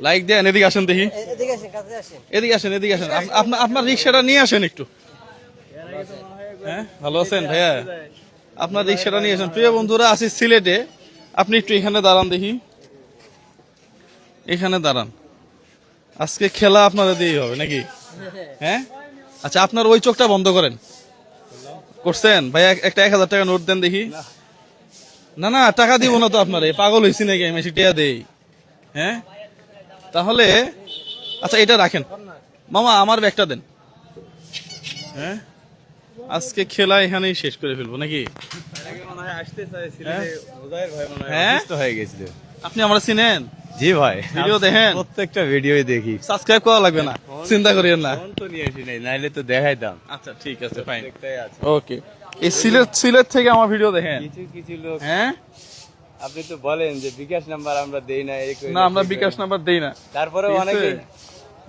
Like দেন এদিকে আসেন দেখি। এদিকে আসেন কাছে আসেন। এদিকে আসেন এদিকে আসেন। আপ- আপনার আপনার রিক্সাটা নিয়ে আসেন একটু। হ্যাঁ ভালো আছেন ভাইয়া? আপনার রিক্সাটা নিয়ে আসেন। প্রিয় বন্ধুরা আছি সিলেটে। আপনি একটু এখানে দাঁড়ান দেখি। এখানে দাঁড়ান। আজকে খেলা আপনাদের দিয়েই হবে নাকি? হ্যাঁ? আচ্ছা আপনার ওই চোখটা বন্ধ করেন। করছেন? ভাইয়া একটা এক হাজার টাকা নোট দেন দেখি। না না টাকা দিব না তো আপনার। পাগল হয়েছি নাকি আমি? টাকা দেই। হ্যাঁ? তাহলে আচ্ছা এটা রাখেন। মামা আমার ব্যাগটা দেন। হ্যাঁ? আজকে খেলা এখানেই শেষ করে ফেলব নাকি? হ্যাঁ? হয়ে? আপনি আমার চিনেন? জি ভাই ভিডিও দেখেন? প্রত্যেকটা ভিডিওই দেখি। সাবস্ক্রাইব করা লাগবে না চিন্তা করিয়েন না। ফোন তো নিয়ে আসি নাই নাইলে তো দেখাইতাম। আচ্ছা ঠিক আছে ফাইন আছে। ওকে এই সিলেট সিলেট থেকে আমার ভিডিও দেখেন। কিছু কিছু লোক হ্যাঁ? আপনি তো বলেন যে বিকাশ নাম্বার আমরা দেই না এই না আমরা বিকাশ নাম্বার দেই না। তারপরে অনেকে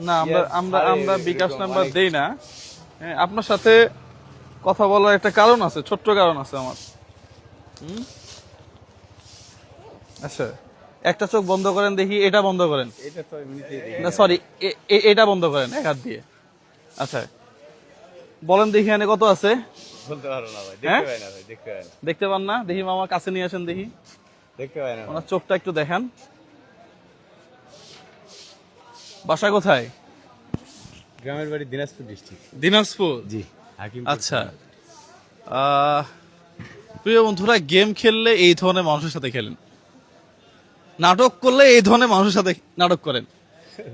না আমরা আমরা আমরা বিকাশ নাম্বার দেই না। হ্যাঁ আপনার সাথে কথা বলার একটা কারণ আছে ছোট্ট কারণ আছে আমার। আচ্ছা একটা চোখ বন্ধ করেন দেখি এটা বন্ধ করেন। না সরি এটা বন্ধ করেন এক হাত দিয়ে। আচ্ছা বলেন দেখি এখানে কত আছে। বলতে পারো না ভাই হ্যাঁ? দেখতে পাই না ভাই দেখতে পাই না। দেখতে পান না? দেখি মামা কাছে নিয়ে আসেন দেখি। দেখতে পাই না ওনার চোখটা একটু দেখান। বাসা কোথায়? গ্রামের বাড়ি দিনাজপুর ডিস্ট্রিক্ট দিনাজপুর? জি আচ্ছা। প্রিয় বন্ধুরা গেম খেললে এই ধরনের মানুষের সাথে খেলেন। নাটক করলে এই ধরনের মানুষের সাথে নাটক করেন।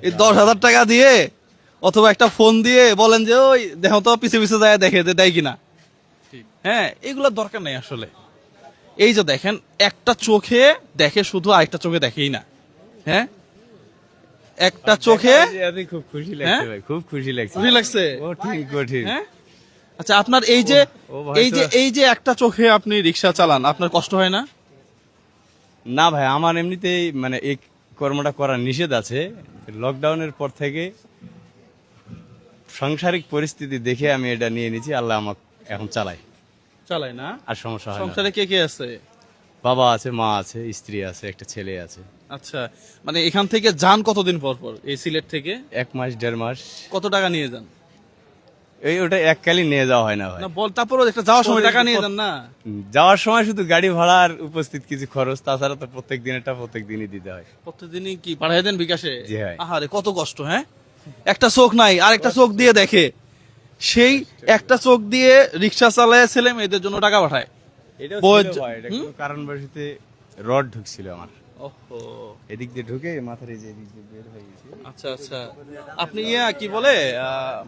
এই দশ হাজার টাকা দিয়ে অথবা একটা ফোন দিয়ে বলেন যে ওই দেখো তো পিছে পিছে যায় দেখে যে দেয় কিনা। হ্যাঁ এগুলোর দরকার নেই আসলে। এই যে দেখেন একটা চোখে দেখে শুধু আরেকটা চোখে দেখেই না। হ্যাঁ? একটা চোখে খুব খুশি লাগছে হ্যাঁ? ভাই খুব খুশি লাগছে। খুশি লাগছে? হ্যাঁ? আচ্ছা আপনার এই যে এই যে এই যে একটা চোখে আপনি রিক্সা চালান আপনার কষ্ট হয় না? না ভাই আমার এমনিতেই মানে এই কর্মটা করা নিষেধ আছে। লকডাউনের পর থেকে সাংসারিক পরিস্থিতি দেখে আমি এটা নিয়ে নিয়েছি আল্লাহ আমাকে এখন চালাই চালাই না? আর সমস্যা হয় না। সংসারে কে কে আছে? বাবা আছে মা আছে স্ত্রী আছে একটা ছেলে আছে। আচ্ছা মানে এখান থেকে যান কতদিন পর পর? এই সিলেট থেকে? এক মাস দেড় মাস। কত টাকা নিয়ে যান? এই ওটা এককালই নিয়ে যাওয়া হয় না ভাই। না বল তারপরও একটা যাওয়ার সময় টাকা নিয়ে যান না? যাওয়ার সময় শুধু গাড়ি ভাড়ার উপস্থিত কিছু খরচ তাছাড়া তো প্রত্যেক দিনেরটা প্রত্যেক দিনই দিতে হয়। প্রতিদিনই কি পাঠাই দেন বিকাশে? জি ভাই। আহারে কত কষ্ট হ্যাঁ? একটা চোখ নাই আর একটা চোখ দিয়ে দেখে। সেই একটা চোখ দিয়ে রিক্সা চালায় ছেলে মেয়েদের জন্য টাকা পাঠায়। কোনো কারণবশতে রড ঢুকছিল আমার। ওহো। এদিক দিয়ে ঢুকে মাথার এই যে এদিক দিয়ে বের হয়ে গেছে। আচ্ছা আচ্ছা। আপনি ইয়া কি বলে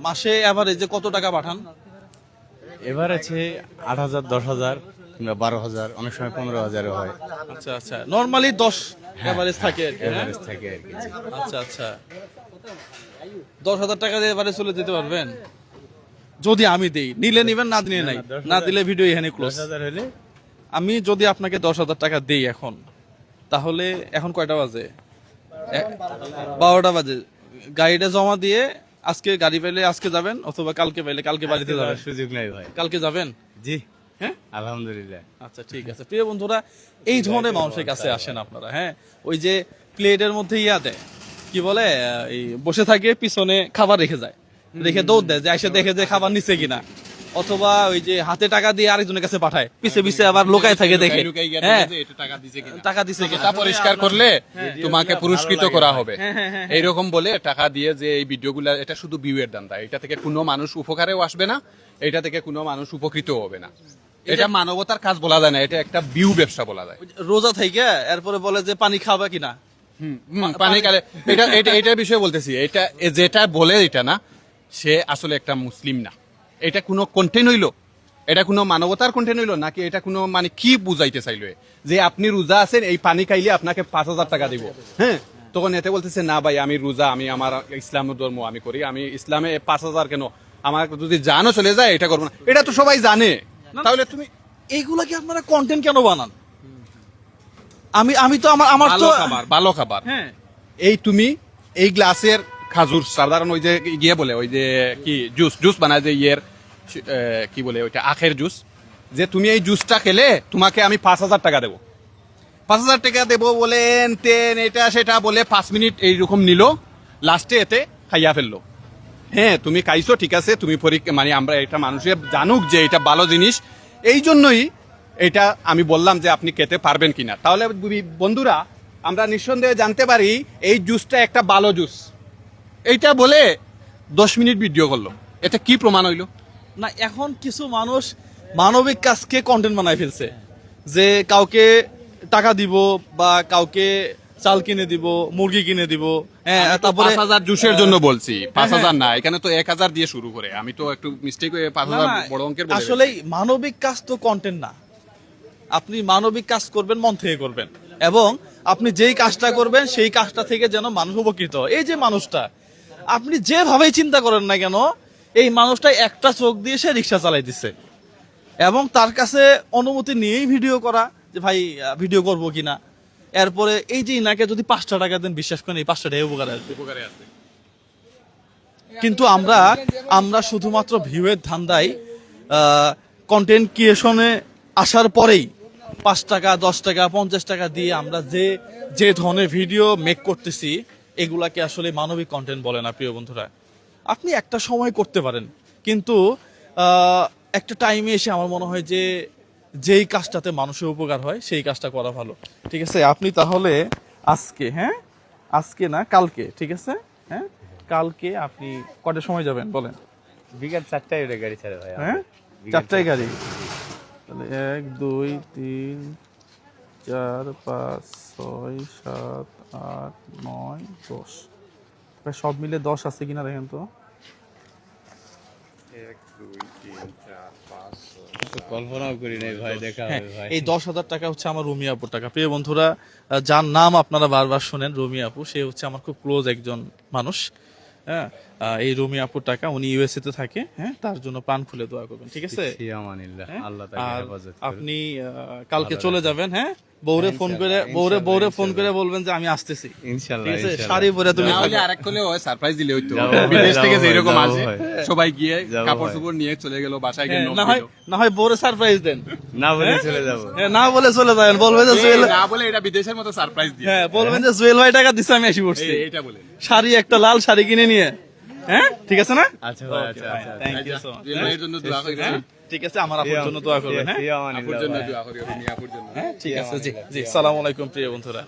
মাসে এভারেজে কত টাকা পাঠান? এবার আছে আট হাজার দশ হাজার কিংবা বারো হাজার অনেক সময় পনেরো হাজারও হয়। আচ্ছা আচ্ছা। নর্মালি দশ এভারেজ থাকে আর কি, হ্যাঁ? এভারেজ থাকে আর কি আচ্ছা আচ্ছা। দশ হাজার টাকা দিয়ে চলে যেতে পারবেন? যদি আমি দেই নিলে নিবেন না দিলে নাই। না দিলে ভিডিও এখানে ক্লোজ হলে আমি যদি আপনাকে দশ হাজার টাকা দেই এখন তাহলে এখন কয়টা বাজে? বারোটা বাজে। গাড়িটা জমা দিয়ে আজকে গাড়ি পাইলে আজকে যাবেন অথবা কালকে পাইলে কালকে বাড়িতে যাবেন? সুযোগ নাই ভাই। কালকে যাবেন? জি। হ্যাঁ? আলহামদুলিল্লাহ। আচ্ছা ঠিক আছে। প্রিয় বন্ধুরা এই ধরনের মানুষের কাছে আসেন আপনারা হ্যাঁ? ওই যে প্লেটের মধ্যে ইয়া দেয় কি বলে এই বসে থাকে পিছনে খাবার রেখে যায়। রেখে দৌড় দেয় যে এসে দেখে যে খাবার নিচ্ছে কিনা। অথবা ওই যে হাতে টাকা দিয়ে আরেকজনের কাছে পাঠায় পিছে পিছে আবার লোকায় থাকে দেখে। হ্যাঁ। টাকা দিছে কিনা। পরিষ্কার করলে তোমাকে পুরস্কৃত করা হবে। এইরকম বলে টাকা দিয়ে যে এই ভিডিওগুলো এটা শুধু ভিউ এর দান্দা। এটা থেকে কোনো মানুষ উপকারেও আসবে না এটা থেকে কোনো মানুষ উপকৃত হবে না। এটা মানবতার কাজ বলা যায় না এটা একটা ভিউ ব্যবসা বলা যায়। রোজা থেকে এরপরে বলে যে পানি খাবা কিনা? হুম, পানি কালে এটা এটা এটার বিষয়ে বলতেছি এটা যেটা বলে এটা না সে আসলে একটা মুসলিম না। এটা কোনো কন্টেন্ট হইল? এটা কোনো মানবতার কন্টেন্ট হইল? নাকি এটা কোনো মানে কি বুঝাইতে চাইলো যে আপনি রোজা আছেন এই পানি খাইলে আপনাকে পাঁচ হাজার টাকা দিব। হ্যাঁ? তখন এতে বলতেছে না ভাই আমি রোজা আমি আমার ইসলাম ধর্ম আমি করি। আমি ইসলামে পাঁচ হাজার কেন? আমার যদি জানো চলে যায় এটা করব না। এটা তো সবাই জানে। তাহলে তুমি এইগুলা কি আপনারা কন্টেন্ট কেন বানান? আমি আমি তো আমার আমার ভালো তো খাবার ভালো খাবার। হ্যাঁ। এই তুমি এই গ্লাসের খাজুর সাধারণ ওই যে গিয়ে বলে, ওই যে কি, জুস জুস বানায় যে ইয়ের কি বলে ওইটা, আখের জুস, যে তুমি এই জুসটা খেলে তোমাকে আমি পাঁচ হাজার টাকা দেবো। পাঁচ হাজার টাকা দেবো বলেন তেন এটা, সেটা বলে পাঁচ মিনিট এইরকম নিল, লাস্টে এতে খাইয়া ফেলল। হ্যাঁ তুমি খাইছো, ঠিক আছে, তুমি পরীক্ষা মানে আমরা এটা মানুষের জানুক যে এটা ভালো জিনিস। এই জন্যই এটা আমি বললাম যে আপনি খেতে পারবেন কিনা। তাহলে বন্ধুরা, আমরা নিঃসন্দেহে জানতে পারি, এই জুসটা একটা ভালো জুস। এইটা বলে দশ মিনিট ভিডিও করল। এটা কি প্রমাণ হইল? না এখন কিছু মানুষ মানবিক কাজকে কন্টেন্ট বানায় ফেলছে। যে কাউকে টাকা দিব বা কাউকে চাল কিনে দিব মুরগি কিনে দিব হ্যাঁ তারপরে পাঁচ হাজার জুসের জন্য বলছি। পাঁচ হাজার না এখানে তো এক হাজার দিয়ে শুরু করে। আমি তো একটু মিস্টেক হয়ে পাঁচ হাজার বড় অঙ্কের বলে আসলেই মানবিক কাজ তো কন্টেন্ট না। আপনি মানবিক কাজ করবেন মন থেকে করবেন। এবং আপনি যেই কাজটা করবেন সেই কাজটা থেকে যেন মানুষ উপকৃত এই যে মানুষটা আপনি যেভাবেই চিন্তা করেন না কেন এই মানুষটা একটা চোখ দিয়ে সে রিক্সা চালাই দিচ্ছে এবং তার কাছে অনুমতি নিয়েই ভিডিও করা যে ভাই ভিডিও করব কিনা এরপরে এই যে ইনাকে যদি পাঁচটা টাকা দেন বিশ্বাস করেন এই পাঁচটা টাকা উপকার আসবে। উপকারে আছে কিন্তু আমরা আমরা শুধুমাত্র ভিউয়ের ধান্দায় কন্টেন্ট ক্রিয়েশনে আসার পরেই পাঁচ টাকা দশ টাকা পঞ্চাশ টাকা দিয়ে আমরা যে যে ধরনের ভিডিও মেক করতেছি এগুলাকে আসলে মানবিক কন্টেন্ট বলে না প্রিয় বন্ধুরা। আপনি একটা সময় করতে পারেন কিন্তু একটা টাইমে এসে আমার মনে হয় যে যেই কাজটাতে মানুষের উপকার হয় সেই কাজটা করা ভালো। ঠিক আছে? আপনি তাহলে আজকে হ্যাঁ? আজকে না কালকে ঠিক আছে? হ্যাঁ? কালকে আপনি কটার সময় যাবেন বলেন? বিকাল চারটায় ওটা গাড়ি ছাড়ে ভাই হ্যাঁ? চারটায়। গাড়ি? তাহলে এক দুই তিন চার পাঁচ ছয় সাত আট নয় দশ। প্রায় সব মিলে দশ আছে কিনা দেখেন তো। কল্পনাও করি নাই ভাই দেখা হ্যাঁ, এই দশ হাজার টাকা হচ্ছে আমার রুমি আপুর টাকা। প্রিয় বন্ধুরা যার নাম আপনারা বারবার শোনেন রুমি আপু সে হচ্ছে আমার খুব ক্লোজ একজন মানুষ। হ্যাঁ এই রুমি আপুর টাকা উনি ইউএসএ তে থাকে হ্যাঁ তার জন্য প্রাণ খুলে দোয়া করবেন ঠিক আছে? হ্যাঁ? আপনি আহ, কালকে চলে যাবেন হ্যাঁ? বউরে ফোন করে বউরে বউরে ফোন করে বলবেন যে আমি আসতেছি। ইনশাআল্লাহ ঠিক আছে? শাড়ি পরে তুমি না হলে থাকো। আরেক সারপ্রাইজ দিলে হইতো। বিদেশ থেকে যেরকম যাব আসে সবাই গিয়ে কাপড়। চোপড় নিয়ে চলে গেল বাসায় গিয়ে হ্যাঁ, না হয় না হয় বউরে সারপ্রাইজ দেন। না বলে চলে যাব। হ্যাঁ, না বলে চলে যাবেন বলবেন যে জুয়েল না বলে এটা বিদেশের মতো সারপ্রাইজ দিয়ে। হ্যাঁ বলবেন যে জুয়েল ভাই টাকা দিছে আমি এসে পড়ছি এইটা বলে শাড়ি একটা লাল শাড়ি কিনে নিয়ে। হ্যাঁ ঠিক আছে না? আচ্ছা আচ্ছা আচ্ছা thank you so much Jewel ভাইয়ের জন্য দোয়া করি ঠিক আছে আমার আপুর জন্য দোয়া করবেন হ্যাঁ? আপুর জন্য দোয়া করি আপুর জন্য। হ্যাঁ ঠিক আছে জি জি। আসসালামু আলাইকুম প্রিয় বন্ধুরা।